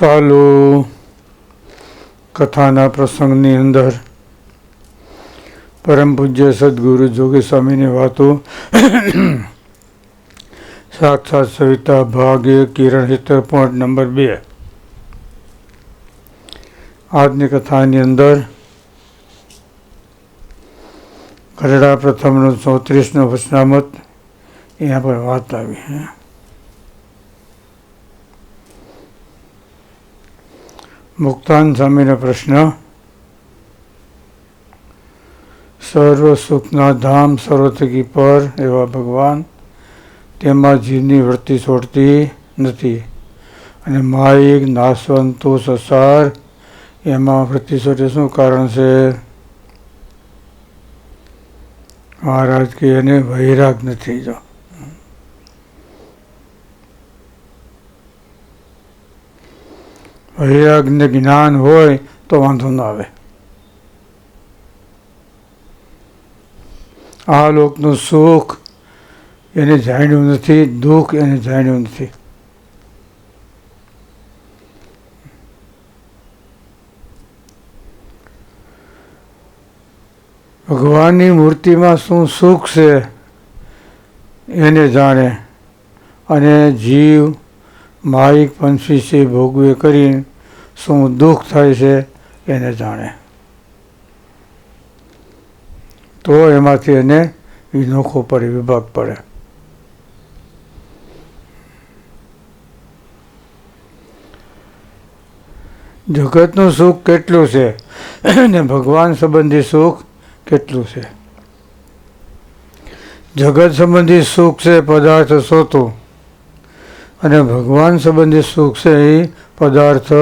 ચાલુ કથાના પ્રસંગની અંદર પરમ પૂજ્ય સદગુરુ જોગી સ્વામીની વાતો સાક્ષાત સવિતા ભાગ્ય કિરણ હેતર પોઈન્ટ નંબર બે. આજની કથાની અંદર ગરડા પ્રથમનો ચોત્રીસનો વચનામત, એના પર વાત આવી. હે મુક્તાન સ્વામીનો પ્રશ્ન સર્વ સુખના ધામ સર્વથકી પર એવા ભગવાન તેમાં જીવની વૃત્તિ છોડતી નથી અને માયિક નાશવંતો સંસાર, એમાં વૃત્તિ છોડે શું કારણ છે? મહારાજ કે એને વૈરાગ નથી જો. વૈરાગને જ્ઞાન હોય તો વાંધો ના આવે. આ લોકનું સુખ એને જાણ્યું નથી, દુઃખ એને જાણ્યું નથી. ભગવાનની મૂર્તિમાં શું સુખ છે એને જાણે. અને જીવ માયિક પંછી છે ભોગવે કરી શું દુઃખ થાય છે એને જાણે. તો એમાંથી એને વિનોખો પડે વિભાગ પડે. જગતનું સુખ કેટલું છે અને ભગવાન સંબંધી સુખ કેટલું છે? જગત સંબંધી સુખ છે પદાર્થ સોતું અને ભગવાન સંબંધી સુખ છે એ પદાર્થ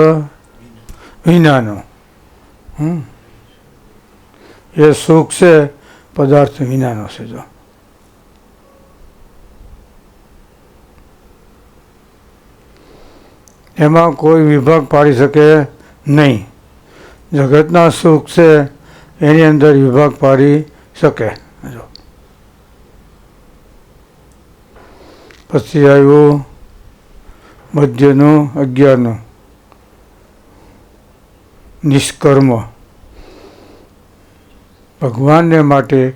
વિનાનો. એ સુખ છે, પદાર્થ વિનાનો છે જો. એમાં કોઈ વિભાગ પાડી શકે નહીં. જગતના સુખ છે, એની અંદર વિભાગ પાડી શકે. જો. પછી આવ્યું મધ્યનું, અગિયારનું. નિષ્કર્મ. ભગવાનને માટે,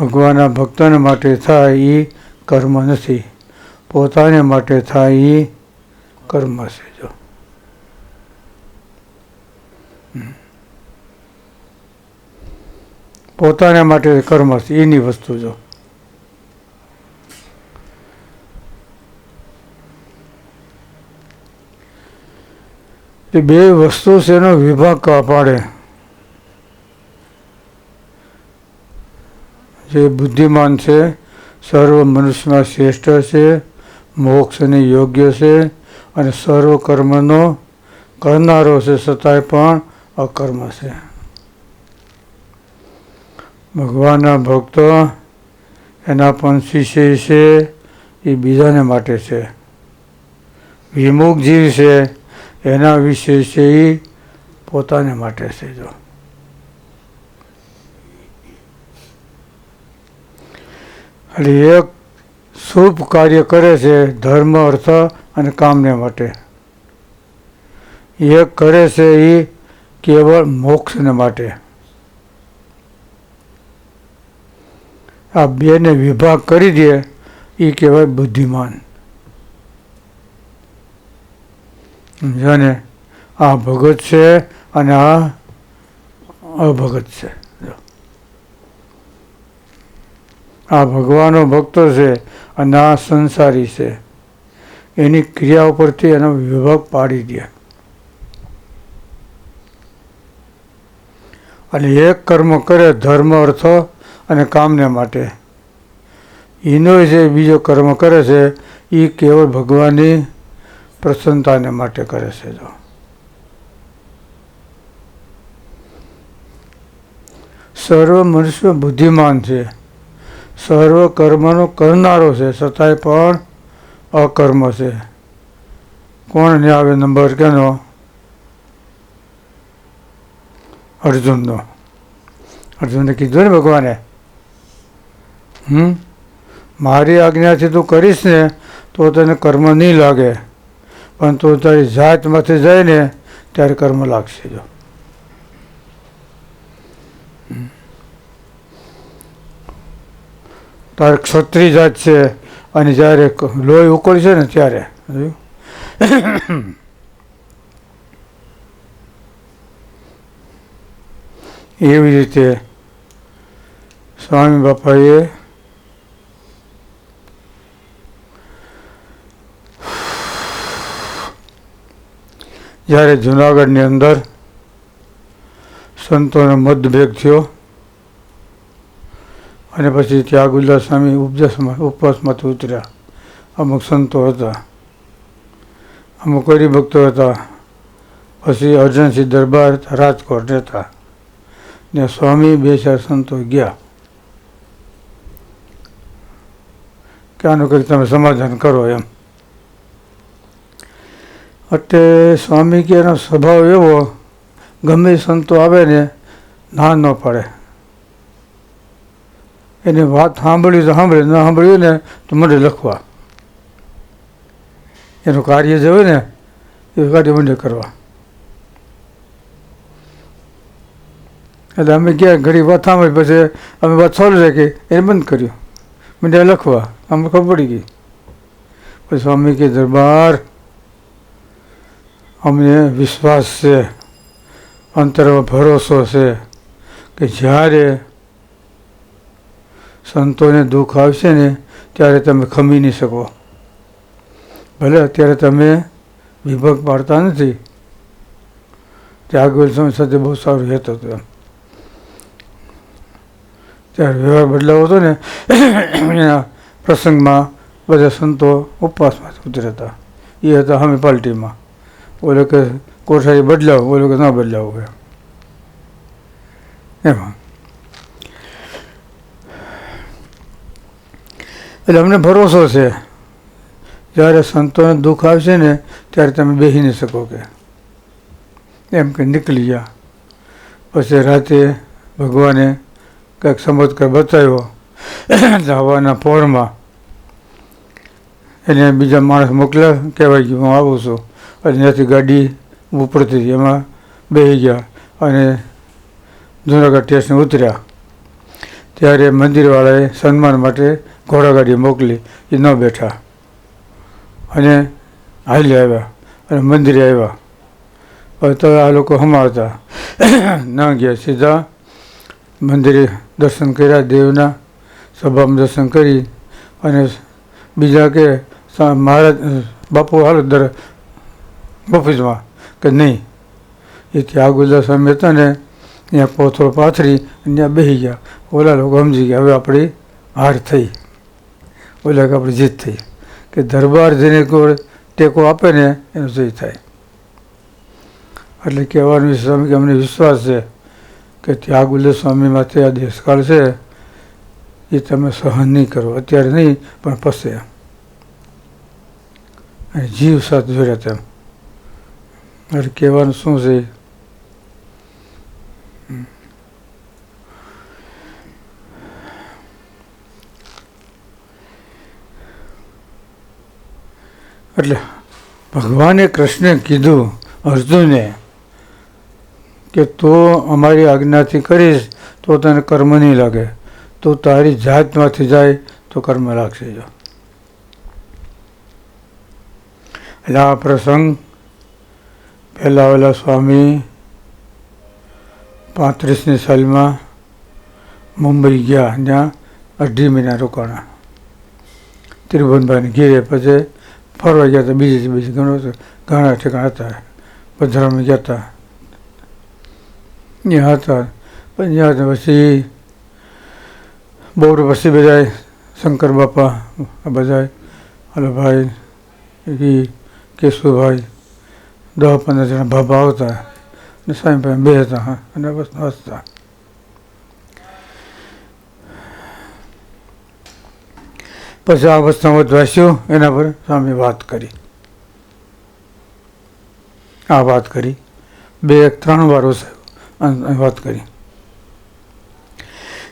ભગવાનના ભક્તોને માટે થાય એ કર્મ નથી. પોતાને માટે થાય એ કર્મ છે જો. પોતાને માટે કર્મ છે એની વસ્તુ જો. એ બે વસ્તુ છે એનો વિભાગ પાડે? જે બુદ્ધિમાન છે, સર્વ મનુષ્યમાં શ્રેષ્ઠ છે મોક્ષને યોગ્ય છે, અને સર્વ કર્મનો કરનારો છે છતાંય પણ અકર્મ છે. ભગવાનના ભક્તો એના પણ શિષ્ય છે, એ બીજાને માટે છે. વિમુખ જીવ છે એના વિશે છે એ પોતાને માટે છે જો. એટલે એક શુભ કાર્ય કરે છે ધર્મ, અર્થ અને કામને માટે. એક કરે છે એ કેવળ મોક્ષને માટે. આ બેને વિભાગ કરી દે, એ કહેવાય બુદ્ધિમાન. સમજાને આ ભગત છે અને આ અભગત છે. આ ભગવાનનો ભક્તો છે અને આ સંસારી છે. એની ક્રિયા ઉપરથી એનો વિભાગ પાડી દે. અને એક કર્મ કરે ધર્મ, અર્થ અને કામને માટે. એનો જે બીજો કર્મ કરે છે એ કેવળ ભગવાનની પ્રસન્નતાને માટે કરે છે જો સર્વ મનુષ્ય બુદ્ધિમાન છે. સર્વ કર્મનો કરનારો છે. છતાંય પણ અકર્મ છે. કોણ આવે નંબર કેનો? અર્જુનનો. અર્જુનને કીધું ને ભગવાને? હમ? મારી આજ્ઞાથી તું કરીશ ને, તો તને કર્મ નહીં લાગે. પણ તું તારી જાતમાંથી જાય ને ત્યારે કર્મ લાગશે જો તારે ક્ષત્રિય જાત છે અને જ્યારે લોહી ઉકળશે ને ત્યારે? એવી રીતે સ્વામી બાપાએ જ્યારે જુનાગઢની અંદર સંતોનો મતભેદ થયો અને પછી ત્યાં ગુલ્લા સ્વામી ઉપદેશમાં ઉપવાસમાંથી ઉતર્યા. અમુક સંતો હતા, અમુક હરિભક્તો હતા, પછી અર્જનસિંહ દરબાર રાજકોટ રહેતા ને સ્વામી બે ચાર સંતો ગયા. કે આનું કંઈક તમે સમાધાન કરો એમ. એટલે સ્વામી કે એનો સ્વભાવ એવો, ગમે સંતો આવે ને, ના ન પડે. એની વાત સાંભળી તો સાંભળી, ન સાંભળ્યું ને તો મને લખવા. એનું કાર્ય જે હોય ને, એ કાર્ય મને કરવા. એટલે અમે ગયા ઘડી વાત સાંભળી, પછી અમે વાત સોલ્વ રાખી, એને બંધ કર્યું. મને લખવા અમને ખબર પડી ગઈ. પછી સ્વામી કે, દરબાર અમને વિશ્વાસ છે અંતરમાં ભરોસો છે કે જ્યારે સંતોને દુઃખ આવશે ને, ત્યારે તમે ખમી નહીં શકો. ભલે અત્યારે તમે વિભાગ પાડતા નથી. ત્યાગવેલ સમય સાથે બહુ સારું રહેતો હતો ત્યારે વ્યવહાર બદલાવો હતો ને, એના પ્રસંગમાં બધા સંતો ઉપવાસમાં હતા. એ હતા અમે પાર્ટીમાં ઓલો કે કોઠારી બદલાવો, ઓલો કે ન બદલાવો એમ. એટલે અમને ભરોસો છે. જ્યારે સંતોને દુઃખ આવશે ને, ત્યારે તમે બેસી નહીં શકો કે. એમ કે નીકળી ગયા પછી રાતે ભગવાને કંઈક ચમત્કાર બતાવ્યો હવાના પોરમાં એને બીજા માણસ મોકલ્યા, કહેવાય કે હું આવું છું. ત્યાંથી ગાડી ઉપડતી હતી. એમાં બેસી ગયા અને જુનાગઢ સ્ટેશન ઉતર્યા. ત્યારે મંદિરવાળાએ સન્માન માટે ઘોડાગાડી મોકલી. એ ન બેઠા. અને હાલી આવ્યા અને મંદિરે આવ્યા. હવે તો આ લોકો હમાવતા. ન ગયા. સીધા મંદિરે દર્શન કર્યા. દેવના સભામાં દર્શન કરી. અને બીજા કે મહારાજ, બાપુ હાલ, દર ઓફિસમાં કે નહીં. એ ત્યાં ગુજર સ્વામી હતા ને, ત્યાં પોથળો પાથરી ત્યાં બેસી ગયા. ઓલા લોકો સમજી ગયા, હવે આપણી હાર થઈ. ઓલા કે આપણી જીત થઈ. કે દરબાર જેને કોઈ ટેકો આપે ને, એનો જય થાય. એટલે કહેવાનું સ્વામી કે અમને વિશ્વાસ છે કે ત્યાં સ્વામી માથે આ દેશકાળ છે, એ તમે સહન નહીં કરો. અત્યારે નહીં, પણ પસે અને જીવ સાથે જોડ્યા તેમ એટલે કહેવાનું શું છે એટલે ભગવાને કૃષ્ણે કીધું અર્જુને કે તું અમારી આજ્ઞાથી કરીશ તો તને કર્મ નહીં લાગે તો તારી જાતમાંથી જાય તો કર્મ લાગશે જો એટલે આ પ્રસંગ ઓલા સ્વામી, પાંત્રીસની સાલમાં મુંબઈ ગયા, ત્યાં અઢી મહિના રોકાણા. ત્રિભુવનભાઈને ઘેરે પછી ફરવા ગયા હતા, બીજે બીજે ઘણો ઘણા ઠેકાણા હતા, પધરામાં ગયા હતા. ત્યાં હતા ત્યાં પછી બહુ પછી બધાએ શંકર બાપા, આ બધા હલોભાઈ કેશુભાઈ દસ પંદર જણા ભાભા આવતા ને સ્વામી પાસે બે હતા હા, અને બસ હસતા. પછી આ અવસ્થામાં વાંચ્યું એના પર સ્વામી વાત કરી. આ વાત કરી. બે એક ત્રણ વાર અને વાત કરી.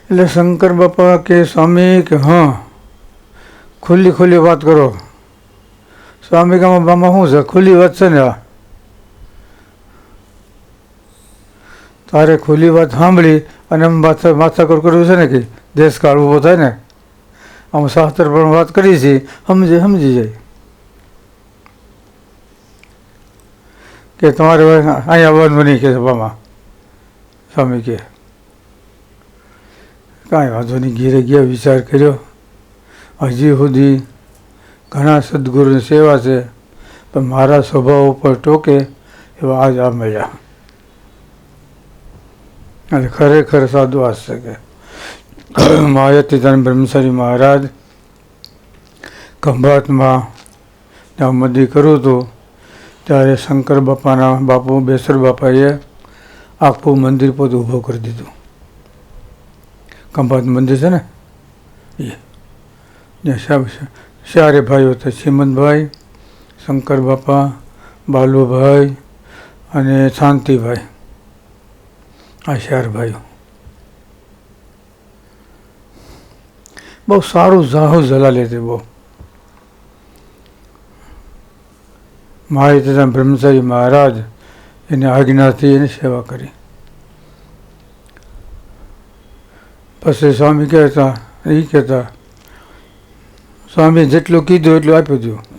એટલે શંકર બાપા કે સ્વામી કે હા, ખુલ્લી ખુલ્લી વાત કરો. સ્વામી કે બામાં શું છે? ખુલ્લી વાત છે ને આ? તારે ખુલ્લી વાત સાંભળી અને એમ માથા માથાકૂટ કરવું છે ને કે દેશ દેશકાળ ઊભો થાય ને? આમ શાસ્ત્ર પણ વાત કરી છે, સમજે, સમજી જાય. કે તમારે અહીંયા આવવાનું નહીં કે સભામાં. સ્વામી કે, કાંઈ વાંધો નહીં, ઘેરે ગયા, વિચાર કર્યો. હજી સુધી ઘણા સદગુરુની સેવા છે, પણ મારા સ્વભાવ ઉપર ટોકે એવા આજ આ મળ્યા. અને ખરેખર સાધુ છે કે માયતીદાન બ્રહ્મચારી મહારાજ ખંભાતમાં ત્યાં મદી કરું હતું ત્યારે શંકર બાપાના બાપુ, બેસર બાપાએ આખું મંદિર પોતે ઊભું કરી દીધું. ખંભાત મંદિર છે ને? એ. ચારે ભાઈઓ હતા શ્રીમંતભાઈ, શંકર બાપા, બાલુભાઈ અને શાંતિભાઈ. આ ભાઈઓ. બહુ સારું ઝાહો જલાલે તે બહુ. મહારાજ બ્રહ્મચારી મહારાજ એને આજ્ઞાથી એની સેવા કરી. પછી સ્વામી કહેતા, એ કહેતા સ્વામી જેટલું કીધું એટલું આપ્યું દઉં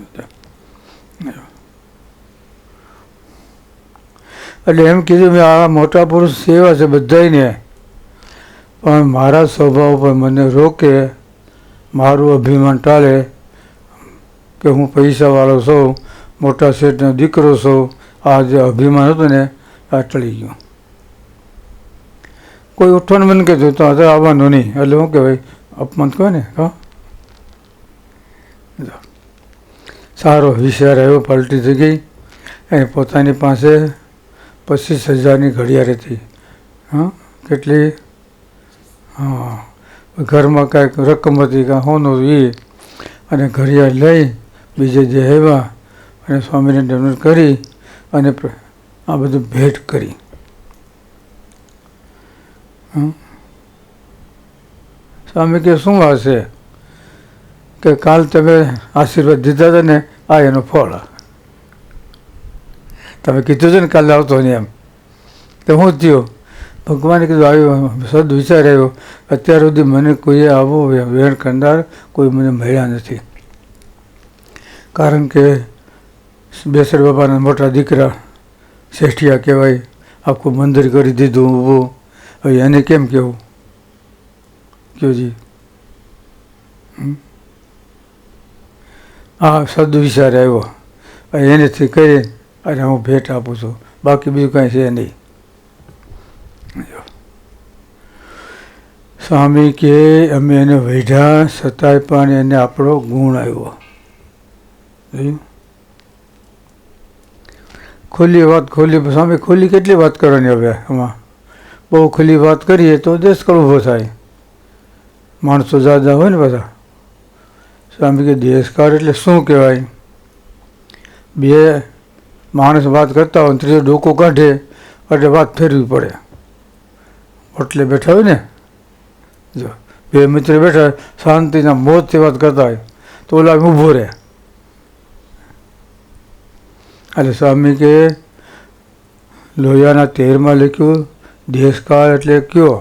એટલે એમ કીધું મેં આ મોટા પુરુષ સેવા છે બધાને પણ મારા સ્વભાવ પર મને રોકે, મારું અભિમાન ટાળે કે હું પૈસાવાળો છું, મોટા શેઠનો દીકરો છું, આ જે અભિમાન હતું ને, આ ટળી ગયું. કોઈ ઉઠવાનું મને કહેતું તો અત્યારે આવવાનું નહીં. એટલે શું કહેવાય અપમાન કહે ને, હા. સારો વિચાર આવ્યો, પલટી થઈ ગઈ. એ પોતાની પાસે પચીસ હજારની ઘડિયાળ હતી. હા? કેટલી? હા. ઘરમાં કાંઈક રકમ હતી કાં હોનું એ અને ઘડિયાળ લઈ બીજે જે આવ્યા અને સ્વામીને ડોનેટ કરી અને આ બધું ભેટ કરી? સ્વામી કે, શું હશે કે, કાલ તમે આશીર્વાદ દીધા હતા ને, આ એનું ફળ. તમે કીધું છે ને કાલે આવતો ને એમ. તો હું થયો? ભગવાને કીધું, આવ્યો. સદ વિચાર આવ્યો અત્યાર સુધી મને કોઈએ આવો વેણ કરનાર કોઈ મને મળ્યા નથી. કારણ કે બેસર બાપાના મોટા દીકરા શેઠિયા કહેવાય, આખું મંદિર કરી દીધું ઊભું. હવે એને કેમ કહેવું? કયો જી? સદ વિચાર આવ્યો. હવે એનેથી કરી અને હું ભેટ આપું છું. બાકી બીજું કાંઈ છે નહીં. સ્વામી કે અમે એને વૈઢા છતાંય પણ એને આપણો ગુણ આવ્યો. ખુલ્લી વાત, ખુલ્લી સ્વામી, ખુલ્લી કેટલી વાત કરવાની હવે આમાં? બહુ ખુલ્લી વાત કરીએ તો દેશ ઊભો થાય. માણસો જાજા હોય ને બધા. સ્વામી કે દેશકાળ એટલે શું કહેવાય? બે માણસ વાત કરતા હોય ત્રીજો ડોકો કાઢે એટલે વાત ફેરવી પડે. એટલે બેઠા હોય ને જો બે મિત્ર બેઠા હોય, શાંતિના મોજથી વાત કરતા હોય તો ઓલા ઊભો રહે. એટલે સ્વામી કે લોહિયાના તેરમાં લખ્યું દેશકાળ એટલે કયો?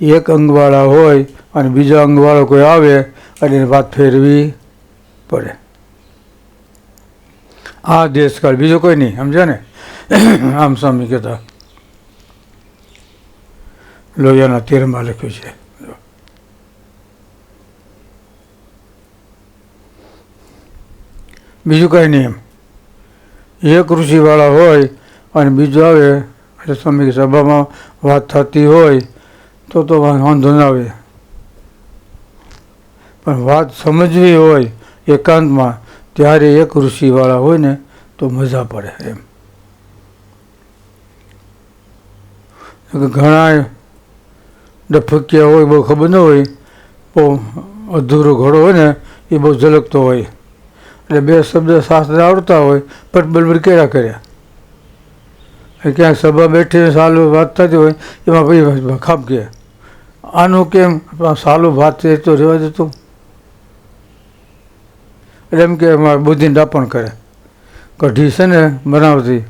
એક અંગવાળા હોય અને બીજા અંગવાળો કોઈ આવે અને વાત ફેરવી પડે. આ દેશકાળ બીજો કોઈ નહીં, સમજ્યા ને? આમ સ્વામી કહેતા લોહિયાના તીરમાં લખ્યું છે. બીજું કાંઈ નહીં એમ. એક ઋષિવાળા હોય અને બીજો આવે, એટલે સ્વામી સભામાં વાત થતી હોય, તો તો વાંધો ના આવે. પણ વાત સમજવી હોય એકાંતમાં ત્યારે એક ઋષિવાળા હોય ને તો મજા પડે એમ. ઘણા ડફક્યા હોય, બહુ ખબર ન હોય, બહુ અધૂરો ઘોડો હોય ને, એ બહુ ઝલકતો હોય. એટલે બે શબ્દ શાસ્ત્ર આવડતા હોય પટ બલબલ કર્યા. કર્યા ક્યાંક સભા બેઠી સાલું વાત થતી હોય, એમાં ભાઈ ખાપ કે, આનું કેમ? સાલું ભાત એ તો રહેવા દેતું એટલે એમ કે અમારે બુદ્ધિને ડાપણ કરે. કઢી છે ને બનાવતી,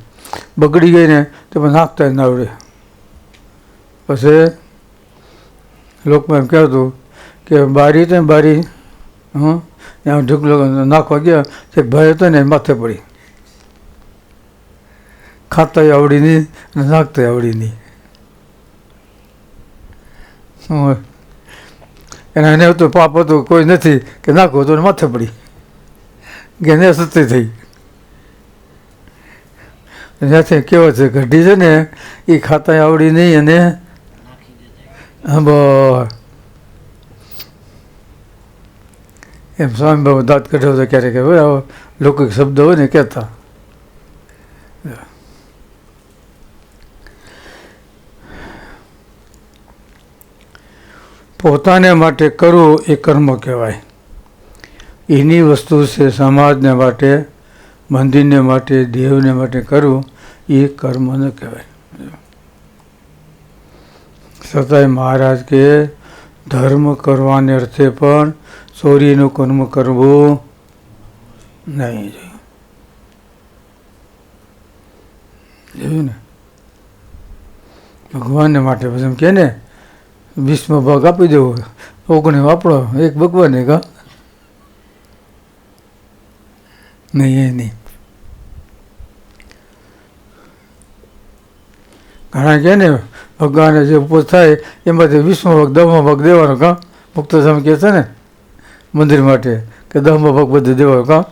બગડી ગઈ ને તો પણ નાખતા જ નાવડે પછી લોકમાં એમ કહેતું કે બારી હતી ને બારી, હં? ત્યાં ઢુકલો નાખવા ગયા, તે ભાઈ હતો ને માથે પડી. ખાતા આવડી નહીં અને નાખતા આવડી નહીં. શું એના એને તો પાપ હતું, કોઈ નથી કે નાખો તો માથે પડી. એને સતી થઈ. ત્યાંથી કેવો છે? ગઢી છે ને, એ ખાતા આવડી નહીં અને એમ સ્વામી બાબુ દાંત કઢાવ તો ક્યારેક આવો લૌકિક શબ્દ હોય ને કહેતા. પોતાને માટે કરવું એ કર્મ કહેવાય. એની વસ્તુ છે સમાજને માટે મંદિરને માટે, દેવને માટે કરવું, એ કર્મ ન કહેવાય. છતાંય મહારાજ કે, ધર્મ કરવાને અર્થે પણ ચોરીનું કર્મ કરવું નહીં જોયું જોયું ને? ભગવાનને માટે પછી એમ કે ને ભીષ્મ ભાગ આપી દેવો. ઓગણે વાપરો. એક ભગવાને કા નહીં, એ નહીં. ઘણા કહે ને ભગવાનને જે ઉપજ થાય, એમાંથી વીસમો ભાગ દસમો ભાગ દેવાનો કા? મુક્ત સ્વામી કહે છે ને, મંદિર માટે, કે દસમો ભાગ બધે દેવાનો કા?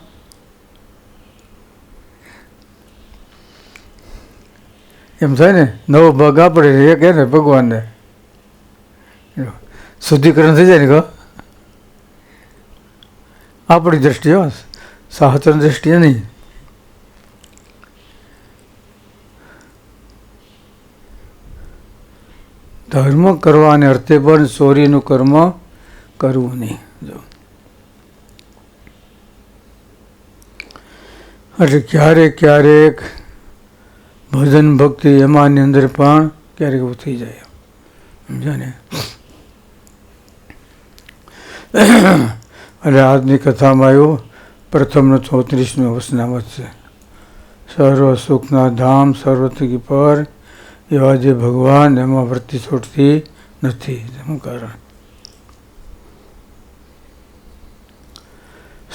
એમ થાય ને, નવો ભાગ આપણે એક ને ભગવાનને. શુદ્ધિકરણ થઈ જાય ને કહો આપણી દ્રષ્ટિએ હો સાહચરની દ્રષ્ટિએ નહીં ધર્મ કરવાને અર્થે પણ ચોરીનું કર્મ કરવું નહીં જો એટલે ક્યારેક ક્યારેક ભજન ભક્તિ એમાંની અંદર પણ ક્યારેક એવું થઈ જાય સમજ્યા ને એટલે આજની કથામાં આવ્યું પ્રથમનો ચોત્રીસનો વસનામત છે સર્વ સુખના ધામ સર્વથી પર, એવા જે ભગવાન એમાં વૃત્તિ છોડતી નથી. એનું કારણ.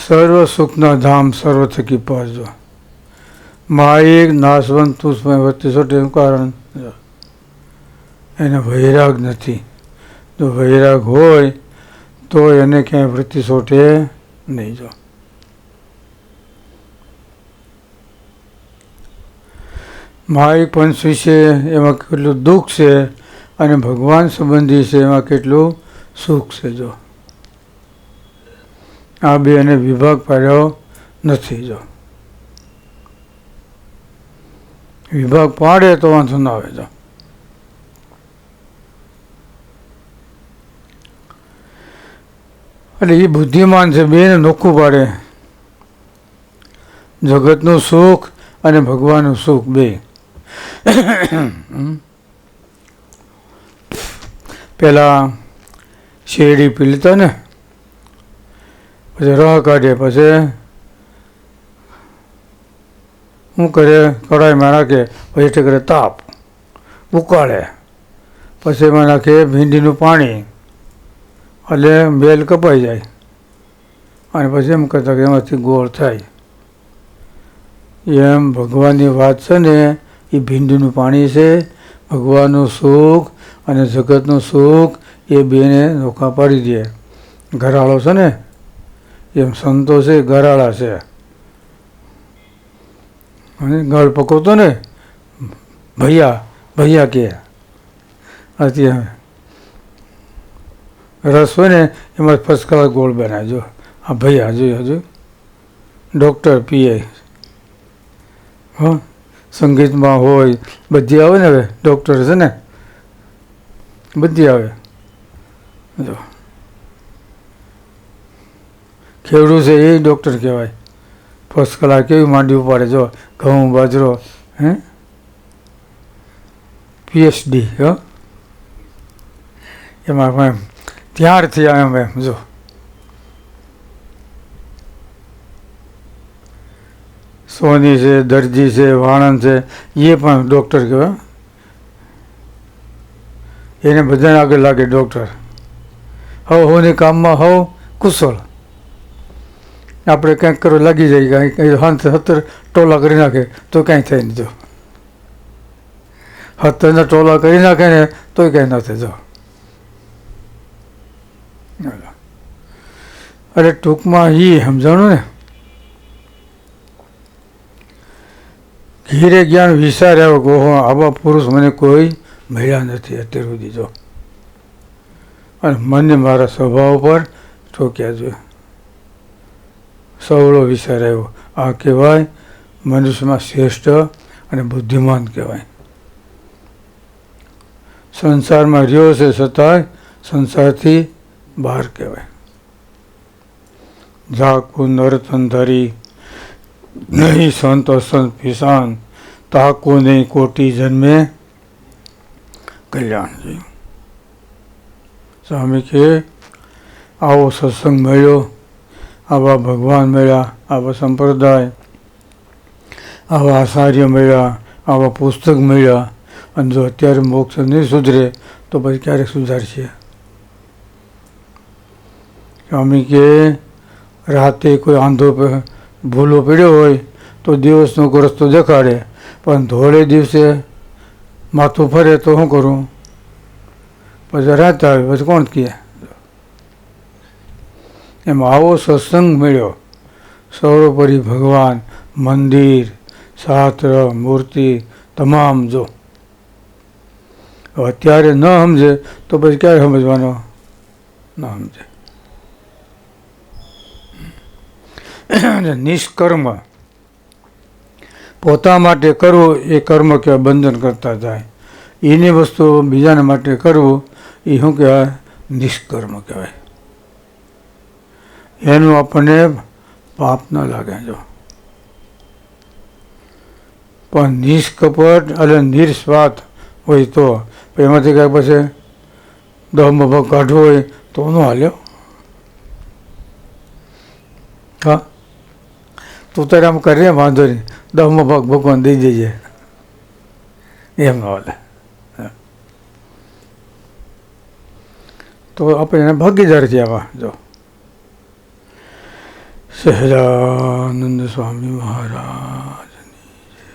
સર્વ સુખના ધામ સર્વ થકી પહોંચજો માયિક નાશવંત તુષ્મય વૃત્તિ છોડે એનું કારણ. એને વૈરાગ નથી. જો વૈરાગ હોય, તો એને ક્યાંય વૃત્તિ છોટે નહીં જો. માય પંચ વિશે એમાં કેટલું દુઃખ છે અને ભગવાન સંબંધી છે એમાં કેટલું સુખ છે જો. આ બે એને વિભાગ પાડ્યો નથી જો. વિભાગ પાડે તો વાંધો ના આવે જો. એટલે એ બુદ્ધિમાન છે, બેને નોખું પાડે. જગતનું સુખ અને ભગવાનનું સુખ બે. પેલા શેરડી પીલતા ને, પછી રહ કાઢે પછી શું કરે કડાઈમાં નાખે, પછી તે તાપ ઉકાળે, પછી એમાં નાખે ભીંડીનું પાણી, એટલે બેલ કપાઈ જાય, અને પછી એમ કરતા કે એમાંથી ગોળ થાય. એમ ભગવાનની વાત છે ને એ ભીંડીનું પાણી છે, ભગવાનનું સુખ અને જગતનું સુખ એ બેને નોખા પાડી દે. ઘરાળો છે ને, એમ સંતો છે, ઘરાળા છે. અને ગળ પકવતો ને, ભૈયા ભૈયા કે. અત્યારે રસ હોય ને, એમાં ફર્સ્ટ ક્લાસ ગોળ બનાવજો હા ભૈયા હજુ હજુ ડૉક્ટર પીએ હા? સંગીતમાં હોય, બધી આવે ને હવે ડૉક્ટર છે ને? બધી આવે. જો. ખેડૂત છે એ ડૉક્ટર કહેવાય. ફર્સ્ટ કલાક કેવી માંડી ઉપાડે, જો, ઘઉં, બાજરો, હે? પીએચડી હ? એમાં પણ ત્યારથી એમ એમ, જો. સોની છે, દરજી છે, વાણંદ છે, એ પણ ડૉક્ટર કહેવાય. એને બધાને આગળ લાગે ડૉક્ટર. હવ હોને કામમાં હવ, કુશળ. આપણે કંઈક કરો, લાગી જાય કાંઈ કંઈ હંત સત્તર ટોલા કરી નાખે, તો કાંઈ થાય નહીં જો. હતરના ટોલા કરી નાખે ને, તોય કાંઈ ન થાય જો. અરે ટૂંકમાં એ સમજાણું ને? ઘીરે જ્ઞાન આવ્યો કે ઓહો આવા પુરુષ મને કોઈ મળ્યા નથી અત્યાર સુધી જો. અને મને મારા સ્વભાવ પર ઠોક્યા જોઈએ સવળો વિચાર આવ્યો આ કહેવાય મનુષ્યમાં શ્રેષ્ઠ અને બુદ્ધિમાન કહેવાય. સંસારમાં રહ્યો છે છતાંય સંસારથી બહાર કહેવાય. ઝાકુ નરતન ધરી નહીં સંત અસંત ફિસાન તાકો નહીં કોટી જન્મે કલ્યાણજી સ્વામી કે આવો સત્સંગ મળ્યો આવા ભગવાન મળ્યા આવા સંપ્રદાય આવા આચાર્ય મળ્યા આવા પુસ્તક મળ્યા અને જો અત્યારે મોક્ષ નહીં સુધરે તો પછી ક્યારેક સુધારશે સ્વામી કે રાતે કોઈ આંધો પ- ભૂલો પડ્યો હોય તો દિવસનો રસ્તો દેખાડે. પણ ધોળે દિવસે માથું ફરે તો શું કરું? પછી રાત આવે, પછી કોણ કહે? એમાં આવો સત્સંગ મળ્યો. સર્વોપરી ભગવાન, મંદિર શાસ્ત્ર મૂર્તિ, તમામ જો. અત્યારે ન સમજે તો પછી ક્યારે સમજવાનો? ન સમજે અને નિષ્કર્મ. પોતા માટે કરવું એ કર્મ કહેવાય બંધન કરતા જાય. એની વસ્તુ બીજાના માટે કરવું એ શું કહેવાય? નિષ્કર્મ કહેવાય. એનું આપણને પાપ ન લાગે જો. પણ નિષ્કપટ અને નિર્સ્વાર્થ હોય તો એમાંથી કાંઈ પછી દમ ભાગ કાઢવો હોય તો ન હાલ્યો હા. તું તારે આમ કરીએ વાંધો નહીં. દહમો ભાગ ભગવાન દઈ જઈએ એમ. હાલે. હા. તો આપણે એને ભાગીદાર છીએ આમાં જો. સહજાનંદ સ્વામી મહારાજ.